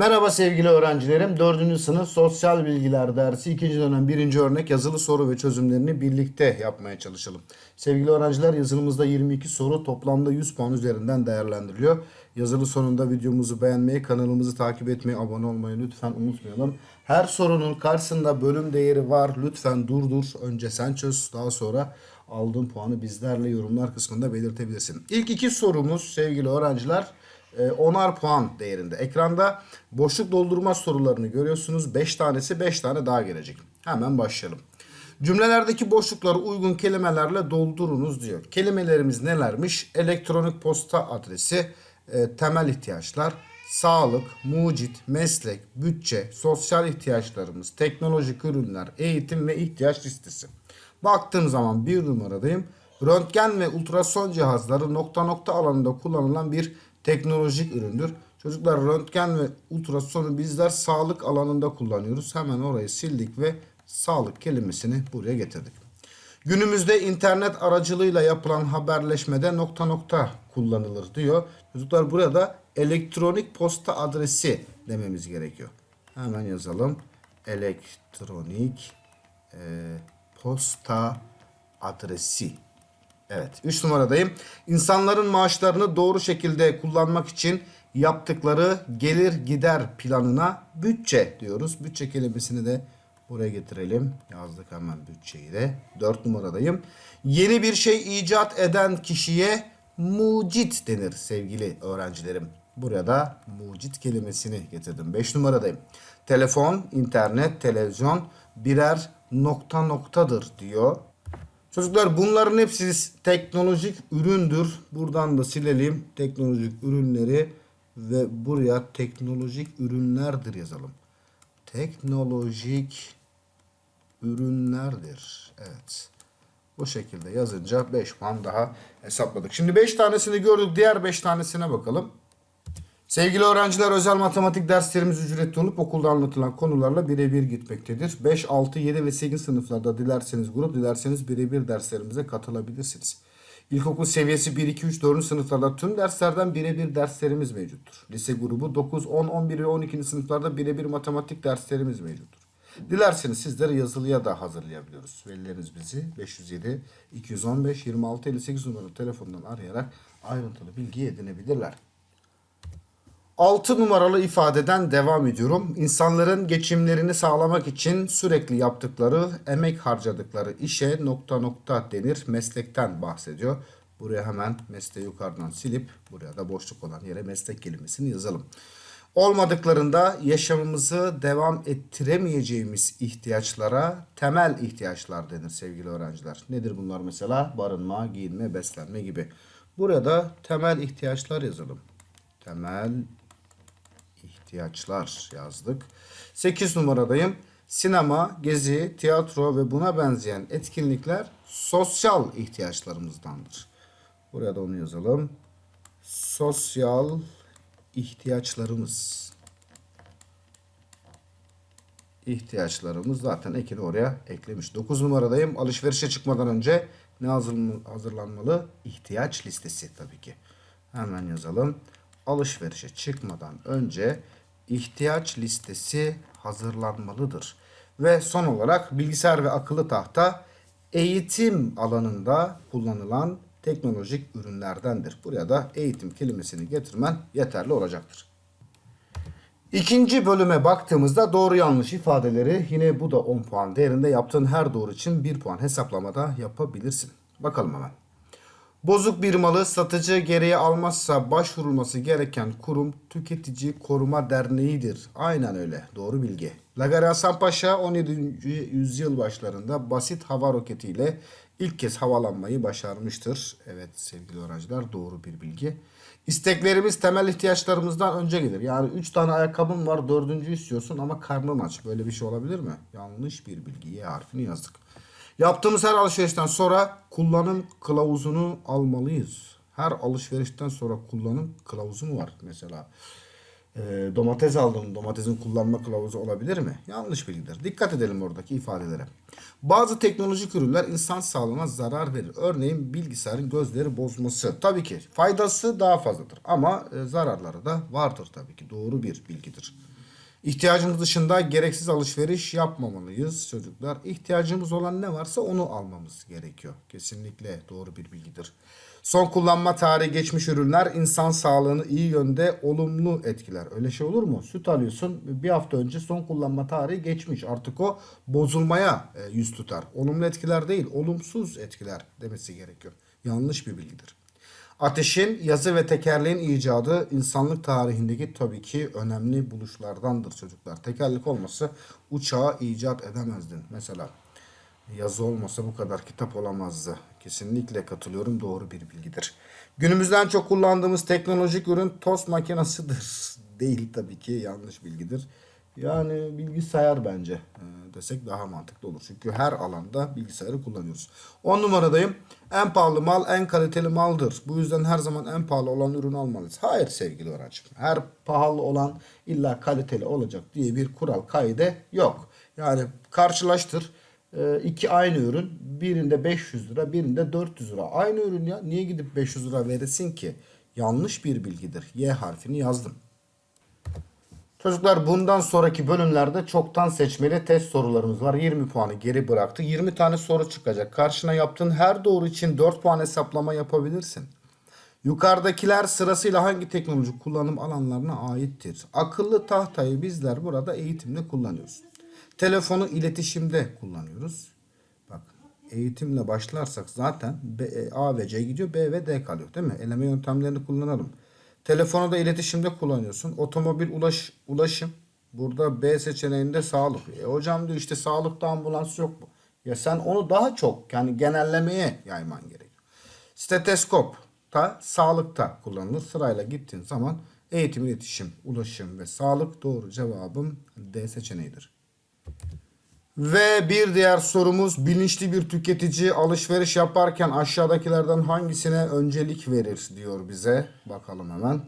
Merhaba sevgili öğrencilerim. 4. sınıf sosyal bilgiler dersi 2. dönem 1. örnek yazılı soru ve çözümlerini birlikte yapmaya çalışalım. Sevgili öğrenciler yazılımızda 22 soru toplamda 100 puan üzerinden değerlendiriliyor. Yazılı sonunda videomuzu beğenmeyi, kanalımızı takip etmeyi, abone olmayı lütfen unutmayalım. Her sorunun karşısında bölüm değeri var. Lütfen durdur. Önce sen çöz. Daha sonra aldığın puanı bizlerle yorumlar kısmında belirtebilirsin. İlk iki sorumuz sevgili öğrenciler onar puan değerinde. Ekranda boşluk doldurma sorularını görüyorsunuz. 5 tanesi 5 tane daha gelecek. Hemen başlayalım. Cümlelerdeki boşlukları uygun kelimelerle doldurunuz diyor. Kelimelerimiz nelermiş? Elektronik posta adresi, e, temel ihtiyaçlar, sağlık, mucit, meslek, bütçe, sosyal ihtiyaçlarımız, teknolojik ürünler, eğitim ve ihtiyaç listesi. Baktığım zaman bir numaradayım. Röntgen ve ultrason cihazları nokta nokta alanında kullanılan bir teknolojik üründür. Çocuklar röntgen ve ultrasonu bizler sağlık alanında kullanıyoruz. Hemen orayı sildik ve sağlık kelimesini buraya getirdik. Günümüzde internet aracılığıyla yapılan haberleşmede nokta nokta kullanılır diyor. Çocuklar burada elektronik posta adresi dememiz gerekiyor. Hemen yazalım. Elektronik e, posta adresi. Evet 3 numaradayım. İnsanların maaşlarını doğru şekilde kullanmak için yaptıkları gelir gider planına bütçe diyoruz. Bütçe kelimesini de buraya getirelim. Yazdık hemen bütçeyi de. 4 numaradayım. Yeni bir şey icat eden kişiye mucit denir sevgili öğrencilerim. Buraya da mucit kelimesini getirdim. 5 numaradayım. Telefon, internet, televizyon birer nokta noktadır diyor. Çocuklar bunların hepsi teknolojik üründür. Buradan da silelim teknolojik ürünleri ve buraya teknolojik ürünlerdir yazalım. Teknolojik ürünlerdir. Evet. Bu şekilde yazınca 5 puan daha hesapladık. Şimdi 5 tanesini gördük. Diğer 5 tanesine bakalım. Sevgili öğrenciler özel matematik derslerimiz ücretli olup okulda anlatılan konularla birebir gitmektedir. 5, 6, 7 ve 8 sınıflarda dilerseniz grup dilerseniz birebir derslerimize katılabilirsiniz. İlkokul seviyesi 1, 2, 3, 4. sınıflarda tüm derslerden birebir derslerimiz mevcuttur. Lise grubu 9, 10, 11 ve 12. sınıflarda birebir matematik derslerimiz mevcuttur. Dilerseniz sizlere yazılıya da hazırlayabiliyoruz. Velileriniz bizi 507 215 26 58 numaralı telefondan arayarak ayrıntılı bilgi edinebilirler. 6 numaralı ifadeden devam ediyorum. İnsanların geçimlerini sağlamak için sürekli yaptıkları, emek harcadıkları işe nokta nokta denir. Meslekten bahsediyor. Buraya hemen mesleği yukarıdan silip buraya da boşluk olan yere meslek kelimesini yazalım. Olmadıklarında yaşamımızı devam ettiremeyeceğimiz ihtiyaçlara temel ihtiyaçlar denir sevgili öğrenciler. Nedir bunlar mesela? Barınma, giyinme, beslenme gibi. Burada temel ihtiyaçlar yazalım. Temel ihtiyaçlar yazdık. 8 numaradayım. Sinema, gezi, tiyatro ve buna benzeyen etkinlikler sosyal ihtiyaçlarımızdandır. Buraya da onu yazalım. Sosyal ihtiyaçlarımız. ihtiyaçlarımız zaten ekini oraya eklemiş. 9 numaradayım. Alışverişe çıkmadan önce ne hazırlan- hazırlanmalı? İhtiyaç listesi tabii ki. Hemen yazalım. Alışverişe çıkmadan önce ihtiyaç listesi hazırlanmalıdır. Ve son olarak bilgisayar ve akıllı tahta eğitim alanında kullanılan teknolojik ürünlerdendir. Buraya da eğitim kelimesini getirmen yeterli olacaktır. İkinci bölüme baktığımızda doğru yanlış ifadeleri yine bu da 10 puan değerinde yaptığın her doğru için 1 puan hesaplamada yapabilirsin. Bakalım hemen. Bozuk bir malı satıcı geriye almazsa başvurulması gereken kurum Tüketici Koruma Derneği'dir. Aynen öyle. Doğru bilgi. Lagari Hasan Paşa 17. yüzyıl başlarında basit hava roketiyle ilk kez havalanmayı başarmıştır. Evet sevgili öğrenciler doğru bir bilgi. İsteklerimiz temel ihtiyaçlarımızdan önce gelir. Yani 3 tane ayakkabın var dördüncü istiyorsun ama karnın aç. Böyle bir şey olabilir mi? Yanlış bir bilgi. Y harfini yazdık. Yaptığımız her alışverişten sonra kullanım kılavuzunu almalıyız. Her alışverişten sonra kullanım kılavuzu mu var mesela? e, domates aldım. Domatesin kullanma kılavuzu olabilir mi? Yanlış bilgidir. Dikkat edelim oradaki ifadelere. Bazı teknolojik ürünler insan sağlığına zarar verir. Örneğin bilgisayarın gözleri bozması. Tabii ki faydası daha fazladır ama e, zararları da vardır tabii ki. Doğru bir bilgidir. İhtiyacımız dışında gereksiz alışveriş yapmamalıyız çocuklar. İhtiyacımız olan ne varsa onu almamız gerekiyor. Kesinlikle doğru bir bilgidir. Son kullanma tarihi geçmiş ürünler insan sağlığını iyi yönde olumlu etkiler. Öyle şey olur mu? Süt alıyorsun bir hafta önce son kullanma tarihi geçmiş. Artık o bozulmaya e, yüz tutar. Olumlu etkiler değil olumsuz etkiler demesi gerekiyor. Yanlış bir bilgidir. Ateşin, yazı ve tekerleğin icadı insanlık tarihindeki tabii ki önemli buluşlardandır çocuklar. Tekerlek olmasa uçağı icat edemezdin. Mesela yazı olmasa bu kadar kitap olamazdı. Kesinlikle katılıyorum doğru bir bilgidir. Günümüzden çok kullandığımız teknolojik ürün tost makinasıdır. Değil tabii ki yanlış bilgidir. Yani bilgisayar bence desek daha mantıklı olur. Çünkü her alanda bilgisayarı kullanıyoruz. 10 numaradayım. En pahalı mal en kaliteli maldır. Bu yüzden her zaman en pahalı olan ürünü almalıyız. Hayır sevgili öğrencim. Her pahalı olan illa kaliteli olacak diye bir kural kaide yok. Yani karşılaştır. E, iki aynı ürün. Birinde 500 lira, birinde 400 lira. Aynı ürün ya. Niye gidip 500 lira veresin ki? Yanlış bir bilgidir. Y harfini yazdım. Çocuklar bundan sonraki bölümlerde çoktan seçmeli test sorularımız var. 20 puanı geri bıraktı. 20 tane soru çıkacak. Karşına yaptığın her doğru için 4 puan hesaplama yapabilirsin. Yukarıdakiler sırasıyla hangi teknoloji kullanım alanlarına aittir? Akıllı tahtayı bizler burada eğitimde kullanıyoruz. Telefonu iletişimde kullanıyoruz. Bak eğitimle başlarsak zaten A ve C gidiyor B ve D kalıyor değil mi? Eleme yöntemlerini kullanalım. Telefonu da iletişimde kullanıyorsun. Otomobil ulaş, ulaşım. Burada B seçeneğinde sağlık. E hocam diyor işte sağlıkta ambulans yok mu? Ya sen onu daha çok yani genellemeye yayman gerekiyor. Steteskop da sağlıkta kullanılır. Sırayla gittiğin zaman eğitim, iletişim, ulaşım ve sağlık doğru cevabım D seçeneğidir. Ve bir diğer sorumuz bilinçli bir tüketici alışveriş yaparken aşağıdakilerden hangisine öncelik verir diyor bize. Bakalım hemen.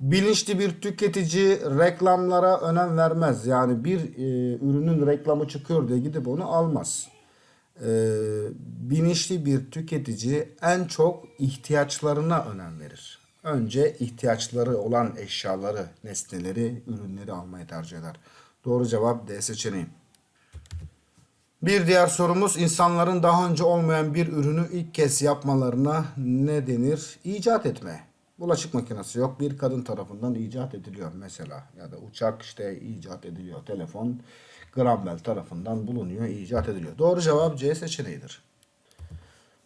Bilinçli bir tüketici reklamlara önem vermez. Yani bir e, ürünün reklamı çıkıyor diye gidip onu almaz. E, bilinçli bir tüketici en çok ihtiyaçlarına önem verir. Önce ihtiyaçları olan eşyaları, nesneleri, ürünleri almayı tercih eder. Doğru cevap D seçeneği. Bir diğer sorumuz insanların daha önce olmayan bir ürünü ilk kez yapmalarına ne denir? İcat etme. Bulaşık makinesi yok. Bir kadın tarafından icat ediliyor mesela. Ya da uçak işte icat ediliyor. Telefon Graham tarafından bulunuyor, icat ediliyor. Doğru cevap C seçeneğidir.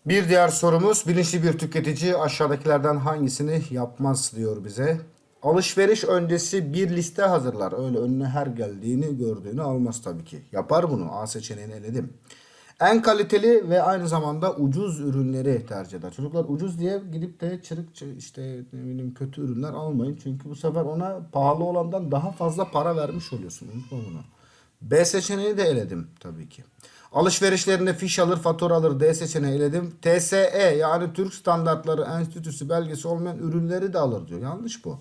Bir diğer sorumuz bilinçli bir tüketici aşağıdakilerden hangisini yapmaz diyor bize. Alışveriş öncesi bir liste hazırlar. Öyle önüne her geldiğini gördüğünü almaz tabii ki. Yapar bunu. A seçeneğini eledim. En kaliteli ve aynı zamanda ucuz ürünleri tercih eder. Çocuklar ucuz diye gidip de çırık çı- işte ne bileyim kötü ürünler almayın. Çünkü bu sefer ona pahalı olandan daha fazla para vermiş oluyorsun. Unutma bunu. B seçeneğini de eledim tabii ki. Alışverişlerinde fiş alır, fatura alır. D seçeneği eledim. TSE yani Türk Standartları Enstitüsü belgesi olmayan ürünleri de alır diyor. Yanlış bu.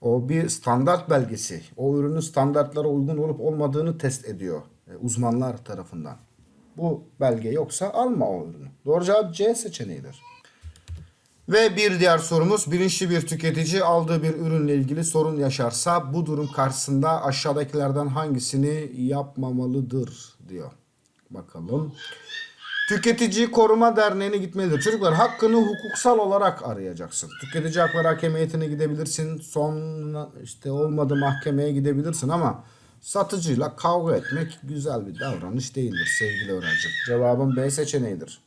O bir standart belgesi. O ürünün standartlara uygun olup olmadığını test ediyor e, uzmanlar tarafından. Bu belge yoksa alma o ürünü. Doğru cevap C seçeneğidir. Ve bir diğer sorumuz bilinçli bir tüketici aldığı bir ürünle ilgili sorun yaşarsa bu durum karşısında aşağıdakilerden hangisini yapmamalıdır diyor. Bakalım. Tüketici Koruma Derneği'ne gitmelidir. Çocuklar hakkını hukuksal olarak arayacaksın. Tüketici Hakları Hakemiyeti'ne gidebilirsin. Son işte olmadı mahkemeye gidebilirsin ama satıcıyla kavga etmek güzel bir davranış değildir sevgili öğrencim. Cevabım B seçeneğidir.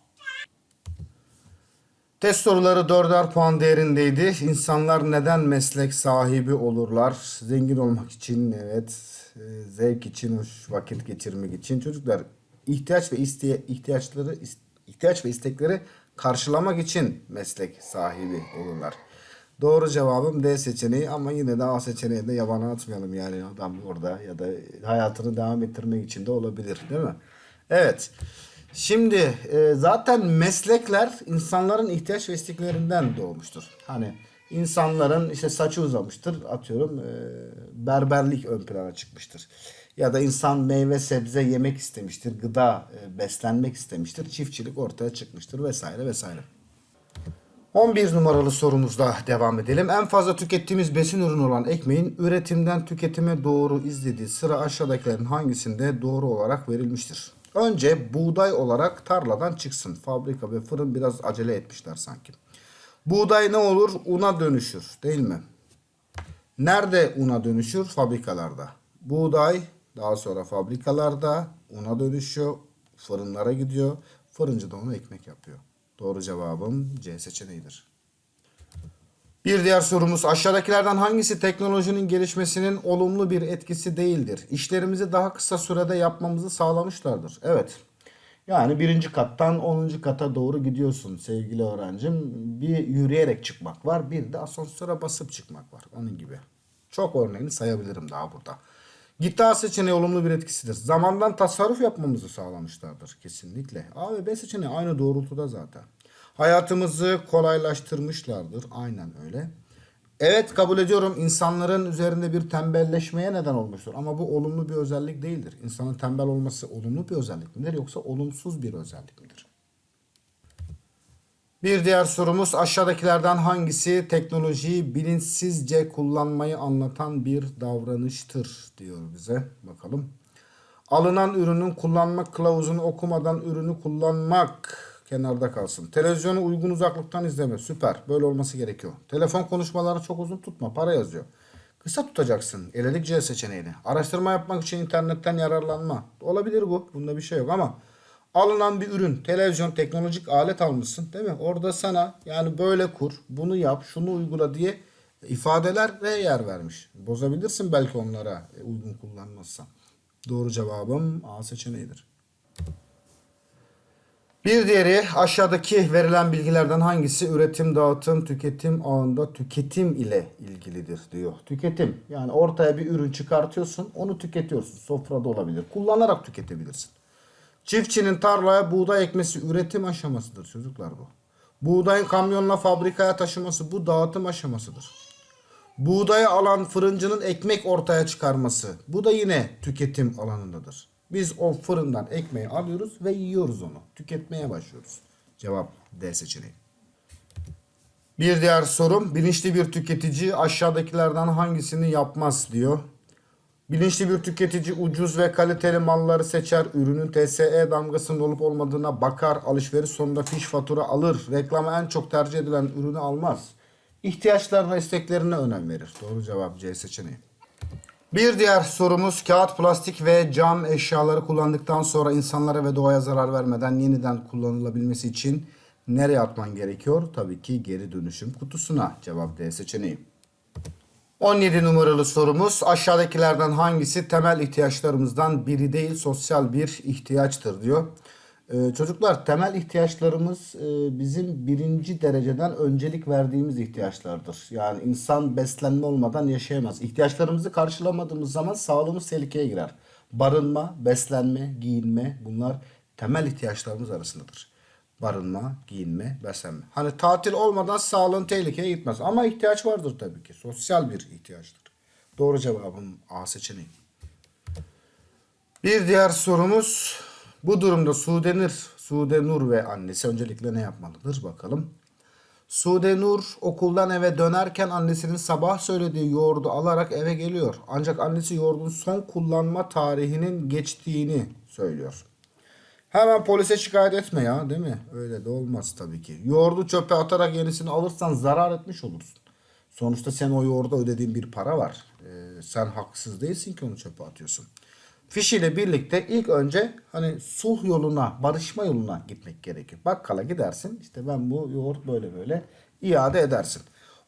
Test soruları 4'er puan değerindeydi. İnsanlar neden meslek sahibi olurlar? Zengin olmak için evet, e, zevk için, vakit geçirmek için. Çocuklar ihtiyaç ve iste ihtiyaçları ihtiyaç ve istekleri karşılamak için meslek sahibi olurlar. Doğru cevabım D seçeneği ama yine de A seçeneği de yabana atmayalım yani adam orada ya da hayatını devam ettirmek için de olabilir değil mi? Evet. Şimdi e, zaten meslekler insanların ihtiyaç ve isteklerinden doğmuştur. Hani İnsanların işte saçı uzamıştır atıyorum e, berberlik ön plana çıkmıştır. Ya da insan meyve sebze yemek istemiştir, gıda e, beslenmek istemiştir, çiftçilik ortaya çıkmıştır vesaire vesaire. 11 numaralı sorumuzda devam edelim. En fazla tükettiğimiz besin ürünü olan ekmeğin üretimden tüketime doğru izlediği sıra aşağıdakilerin hangisinde doğru olarak verilmiştir? Önce buğday olarak tarladan çıksın. Fabrika ve fırın biraz acele etmişler sanki. Buğday ne olur? Una dönüşür değil mi? Nerede una dönüşür? Fabrikalarda. Buğday daha sonra fabrikalarda una dönüşüyor. Fırınlara gidiyor. Fırıncı da onu ekmek yapıyor. Doğru cevabım C seçeneğidir. Bir diğer sorumuz aşağıdakilerden hangisi teknolojinin gelişmesinin olumlu bir etkisi değildir? İşlerimizi daha kısa sürede yapmamızı sağlamışlardır. Evet. Yani birinci kattan 10. kata doğru gidiyorsun sevgili öğrencim. Bir yürüyerek çıkmak var, bir de asansöre basıp çıkmak var. Onun gibi. Çok örneğini sayabilirim daha burada. Gitar seçeneği olumlu bir etkisidir. Zamandan tasarruf yapmamızı sağlamışlardır kesinlikle. A ve B seçeneği aynı doğrultuda zaten. Hayatımızı kolaylaştırmışlardır. Aynen öyle. Evet kabul ediyorum insanların üzerinde bir tembelleşmeye neden olmuştur. Ama bu olumlu bir özellik değildir. İnsanın tembel olması olumlu bir özellik midir yoksa olumsuz bir özellik midir? Bir diğer sorumuz aşağıdakilerden hangisi teknolojiyi bilinçsizce kullanmayı anlatan bir davranıştır diyor bize. Bakalım. Alınan ürünün kullanma kılavuzunu okumadan ürünü kullanmak kenarda kalsın. Televizyonu uygun uzaklıktan izleme. Süper. Böyle olması gerekiyor. Telefon konuşmaları çok uzun tutma. Para yazıyor. Kısa tutacaksın. Eledik C seçeneğini. Araştırma yapmak için internetten yararlanma. Olabilir bu. Bunda bir şey yok ama alınan bir ürün, televizyon, teknolojik alet almışsın değil mi? Orada sana yani böyle kur, bunu yap, şunu uygula diye ifadeler ve yer vermiş. Bozabilirsin belki onlara e, uygun kullanmazsan. Doğru cevabım A seçeneğidir. Bir diğeri aşağıdaki verilen bilgilerden hangisi üretim, dağıtım, tüketim ağında tüketim ile ilgilidir diyor. Tüketim yani ortaya bir ürün çıkartıyorsun onu tüketiyorsun. Sofrada olabilir. Kullanarak tüketebilirsin. Çiftçinin tarlaya buğday ekmesi üretim aşamasıdır çocuklar bu. Buğdayın kamyonla fabrikaya taşıması bu dağıtım aşamasıdır. Buğdayı alan fırıncının ekmek ortaya çıkarması bu da yine tüketim alanındadır. Biz o fırından ekmeği alıyoruz ve yiyoruz onu. Tüketmeye başlıyoruz. Cevap D seçeneği. Bir diğer sorum bilinçli bir tüketici aşağıdakilerden hangisini yapmaz diyor. Bilinçli bir tüketici ucuz ve kaliteli malları seçer, ürünün TSE damgasının olup olmadığına bakar, alışveriş sonunda fiş fatura alır, reklama en çok tercih edilen ürünü almaz. İhtiyaçlarına, isteklerine önem verir. Doğru cevap C seçeneği. Bir diğer sorumuz kağıt, plastik ve cam eşyaları kullandıktan sonra insanlara ve doğaya zarar vermeden yeniden kullanılabilmesi için nereye atman gerekiyor? Tabii ki geri dönüşüm kutusuna. Cevap D seçeneği. 17 numaralı sorumuz aşağıdakilerden hangisi temel ihtiyaçlarımızdan biri değil sosyal bir ihtiyaçtır diyor. Ee, çocuklar temel ihtiyaçlarımız e, bizim birinci dereceden öncelik verdiğimiz ihtiyaçlardır. Yani insan beslenme olmadan yaşayamaz. İhtiyaçlarımızı karşılamadığımız zaman sağlığımız tehlikeye girer. Barınma, beslenme, giyinme bunlar temel ihtiyaçlarımız arasındadır. Barınma, giyinme, beslenme. Hani tatil olmadan sağlığın tehlikeye gitmez. Ama ihtiyaç vardır tabii ki. Sosyal bir ihtiyaçtır. Doğru cevabım A seçeneği. Bir diğer sorumuz bu durumda Sude Nur, Sude Nur ve annesi öncelikle ne yapmalıdır bakalım. Sude Nur okuldan eve dönerken annesinin sabah söylediği yoğurdu alarak eve geliyor. Ancak annesi yoğurdun son kullanma tarihinin geçtiğini söylüyor. Hemen polise şikayet etme ya değil mi? Öyle de olmaz tabii ki. Yoğurdu çöpe atarak yenisini alırsan zarar etmiş olursun. Sonuçta sen o yoğurda ödediğin bir para var. Ee, sen haksız değilsin ki onu çöpe atıyorsun. Fişiyle birlikte ilk önce hani sulh yoluna, barışma yoluna gitmek gerekir. Bakkala gidersin işte ben bu yoğurt böyle böyle iade edersin.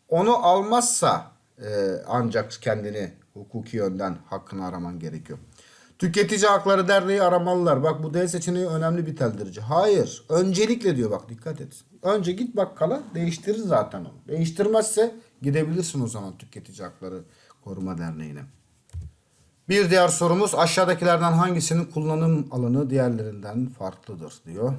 Onu almazsa e, ancak kendini hukuki yönden hakkını araman gerekiyor. Tüketici Hakları Derneği aramalılar. Bak bu D seçeneği önemli bir teldirici. Hayır. Öncelikle diyor bak dikkat et. Önce git bakkala değiştirir zaten onu. Değiştirmezse gidebilirsin o zaman Tüketici Hakları Koruma Derneği'ne. Bir diğer sorumuz aşağıdakilerden hangisinin kullanım alanı diğerlerinden farklıdır diyor.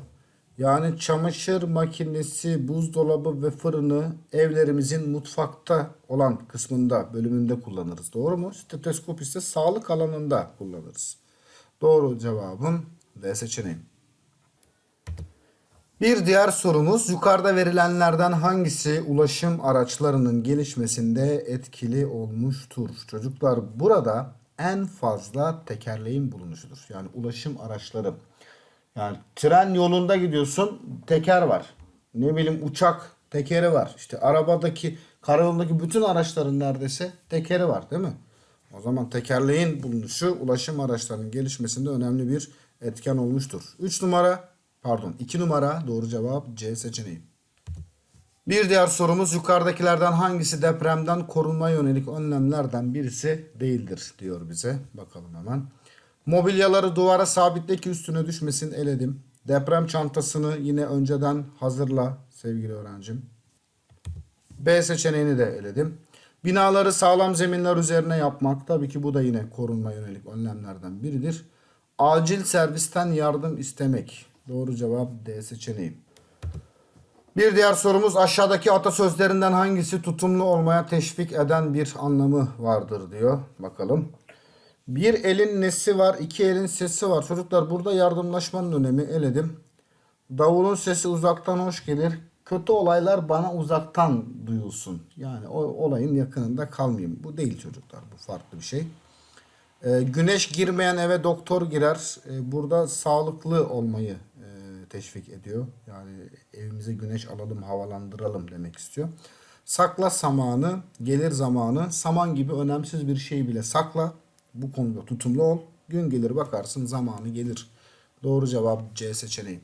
Yani çamaşır makinesi, buzdolabı ve fırını evlerimizin mutfakta olan kısmında, bölümünde kullanırız. Doğru mu? Steteskop ise sağlık alanında kullanırız. Doğru cevabım D seçeneği. Bir diğer sorumuz yukarıda verilenlerden hangisi ulaşım araçlarının gelişmesinde etkili olmuştur? Çocuklar burada en fazla tekerleğin bulunuşudur. Yani ulaşım araçları. Yani tren yolunda gidiyorsun teker var. Ne bileyim uçak tekeri var. İşte arabadaki karayolundaki bütün araçların neredeyse tekeri var değil mi? O zaman tekerleğin bulunuşu ulaşım araçlarının gelişmesinde önemli bir etken olmuştur. 3 numara pardon 2 numara doğru cevap C seçeneği. Bir diğer sorumuz yukarıdakilerden hangisi depremden korunmaya yönelik önlemlerden birisi değildir diyor bize. Bakalım hemen. Mobilyaları duvara sabitle ki üstüne düşmesin eledim. Deprem çantasını yine önceden hazırla sevgili öğrencim. B seçeneğini de eledim. Binaları sağlam zeminler üzerine yapmak tabii ki bu da yine korunma yönelik önlemlerden biridir. Acil servisten yardım istemek. Doğru cevap D seçeneği. Bir diğer sorumuz aşağıdaki atasözlerinden hangisi tutumlu olmaya teşvik eden bir anlamı vardır diyor. Bakalım. Bir elin nesi var, iki elin sesi var. Çocuklar burada yardımlaşmanın önemi eledim. Davulun sesi uzaktan hoş gelir. Kötü olaylar bana uzaktan duyulsun. Yani o olayın yakınında kalmayayım. Bu değil çocuklar. Bu farklı bir şey. Ee, güneş girmeyen eve doktor girer. Ee, burada sağlıklı olmayı e, teşvik ediyor. Yani evimize güneş alalım, havalandıralım demek istiyor. Sakla samanı, gelir zamanı. Saman gibi önemsiz bir şey bile sakla. Bu konuda tutumlu ol. Gün gelir bakarsın zamanı gelir. Doğru cevap C seçeneği.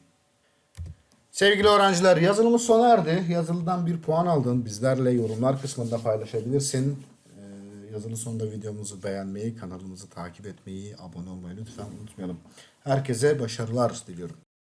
Sevgili öğrenciler yazılımız sona erdi. Yazılıdan bir puan aldın. Bizlerle yorumlar kısmında paylaşabilirsin. Ee, yazılı sonunda videomuzu beğenmeyi, kanalımızı takip etmeyi, abone olmayı lütfen unutmayalım. Herkese başarılar diliyorum.